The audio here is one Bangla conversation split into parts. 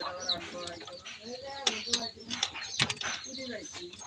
Thank you.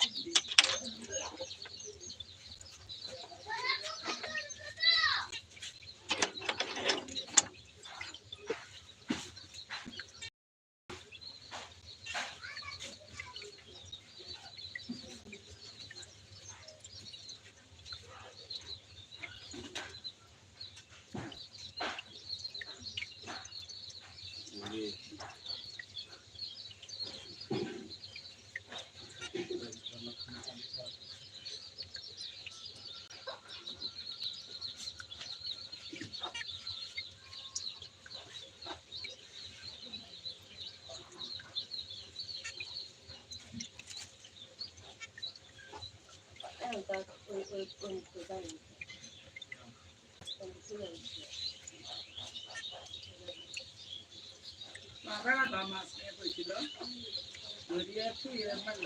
মারা মাছ নিয়ে কইছিল ধরিয়া ছুঁয়ে মারল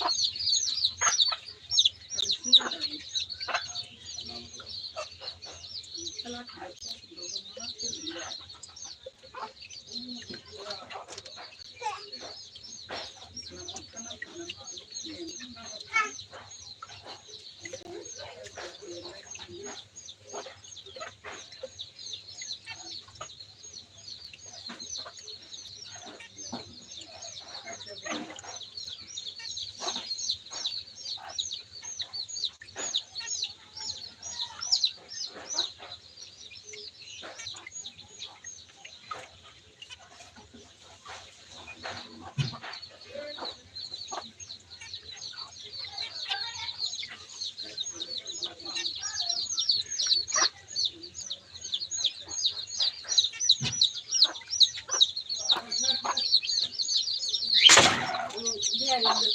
Thank you.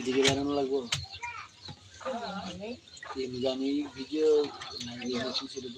এদিকে বেড়ানো লাগবো। হ্যাঁ, আমি ভিডিও সেটা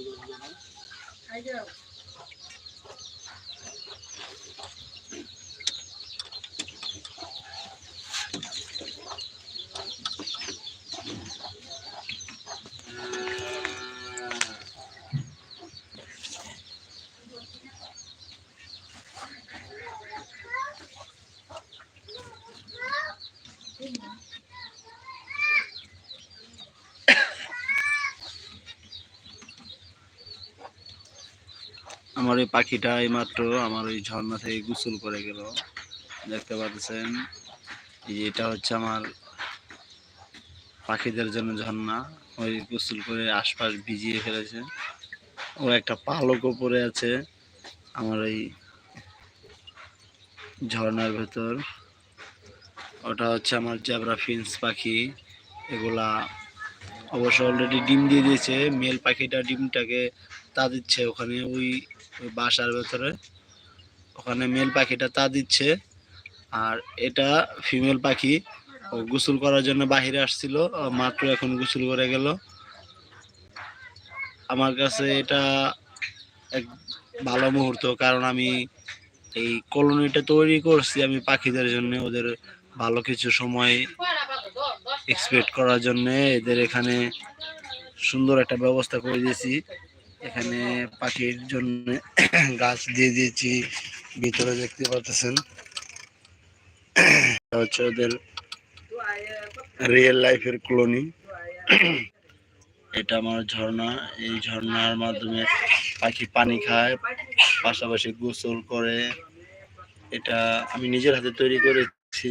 আমার এই পাখিটা এইমাত্র আমার ওই ঝর্ণা থেকে গোসল করে গেল। দেখতে পাচ্ছেন? এই যে এটা হচ্ছে আমার পাখিদের জন্য ঝর্ণা। ওই গোসল করে আশপাশ ভিজিয়ে ফেলেছে। ও একটা পালকও পরে আছে আমার এই ঝর্ণার ভেতর। ওটা হচ্ছে আমার জ্যাবরা ফিন্স পাখি। এগুলা অবশ্য অলরেডি ডিম দিয়ে দিয়েছে। মেল পাখিটা ডিমটাকে তা দিচ্ছে ওখানে। ওই ওই বাসার ভেতরে। ওখানে মেল পাখিটা তা দিচ্ছে। আর এটা ফিমেল পাখি। ও গোসল করার জন্য বাহিরে আসছিল মাত্র এখন গোসল করে গেল। আমার কাছে এটা এক ভালো মুহূর্ত, কারণ আমি এই কলোনিটা তৈরি করছি আমি পাখিদের জন্য, ওদের ভালো কিছু সময় এক্সপেক্ট করার জন্য। এদের এখানে সুন্দর একটা ব্যবস্থা করে দিয়েছি। এখানে পাখির জন্য গাছ দিয়ে দিয়েছি, ভিতরে দেখতে পাচ্ছেন হচ্ছে ওদের রিয়েল লাইফের কলোনি এটা আমার ঝর্ণা। এই ঝর্ণার মাধ্যমে পাখি পানি খায়, পাশাপাশি গোসল করে। এটা আমি নিজের হাতে তৈরি করেছি।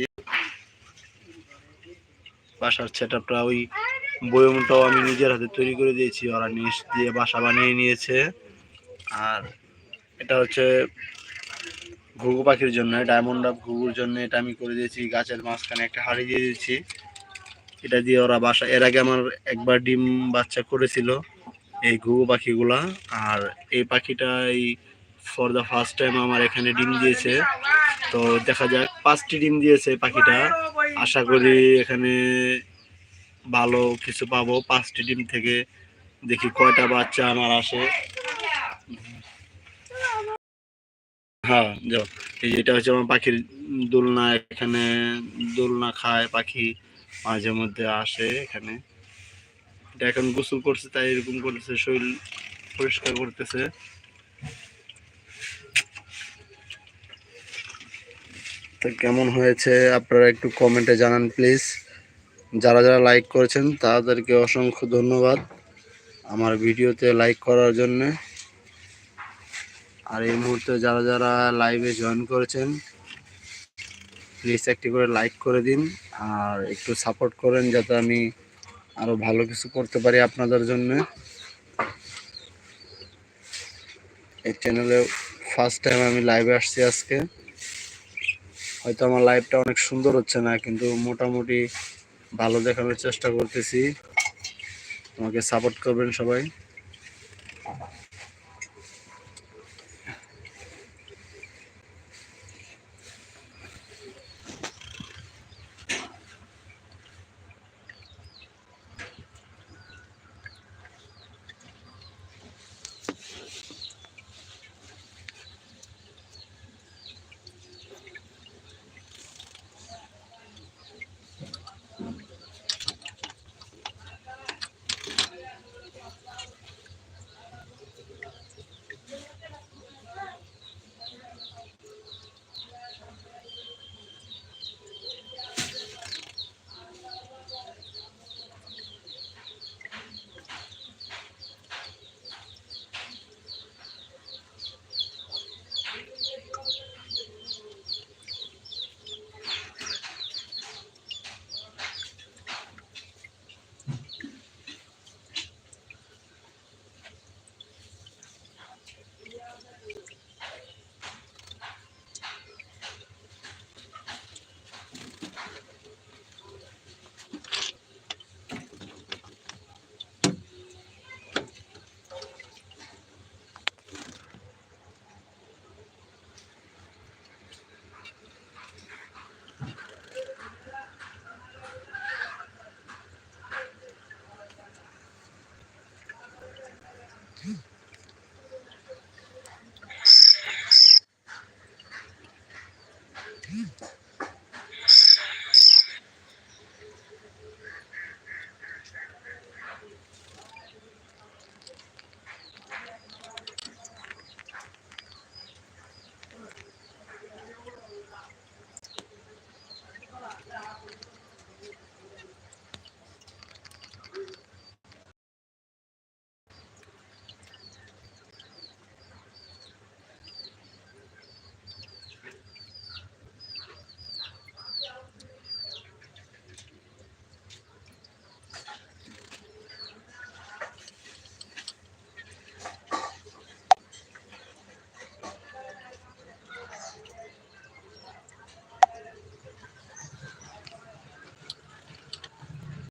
বাসার সেট আপটা ওই বয়মটাও আমি নিজের হাতে তৈরি করে দিয়েছি। ওরা নিচ দিয়ে বাসা বানিয়ে নিয়েছে। আর এটা হচ্ছে ঘুঘু পাখির জন্য, ডায়মন্ড আপ ঘুঘুর জন্য এটা আমি করে দিয়েছি। গাছের মাঝখানে একটা হাড়ি দিয়ে দিয়েছি। এটা দিয়ে ওরা বাসা এর আগে আমার একবার ডিম বাচ্চা করেছিল এই ঘুঘু পাখিগুলা। আর এই পাখিটা এই ফর দ্য ফার্স্ট টাইম আমার এখানে ডিম দিয়েছে। তো দেখা যাক, পাঁচটি ডিম দিয়েছে পাখিটা। আশা করি এখানে ভালো কিছু পাবো। পাঁচটি ডিম থেকে দেখি কয়টা বাচ্চা আমার আসে। হ্যাঁ যাও। এটা হচ্ছে আমার পাখির দোলনা, এখানে দোলনা খায় পাখি, মাঝে মধ্যে আসে এখানে। এটা এখন গোসল করছে, তাই এরকম করতেছে, শরীর পরিষ্কার করতেছে। তো কেমন হয়েছে, আপনারা একটু কমেন্টে জানান প্লিজ যারা যারা লাইক করেছেন, তাদেরকে অসংখ্য ধন্যবাদ আমার ভিডিওতে লাইক করার জন্যে। আর এই মুহূর্তে যারা যারা লাইভে জয়েন করেছেন প্লিজ একটি করে লাইক করে দিন আর একটু সাপোর্ট করেন যাতে আমি আরও ভালো কিছু করতে পারি আপনাদের জন্য। এই চ্যানেলে ফার্স্ট টাইম আমি লাইভে আসছি আজকে। হয়তো আমার লাইভটা অনেক সুন্দর হচ্ছে না, কিন্তু মোটামুটি ভালো দেখানোর চেষ্টা করতেছি। আমাকে সাপোর্ট করবেন সবাই।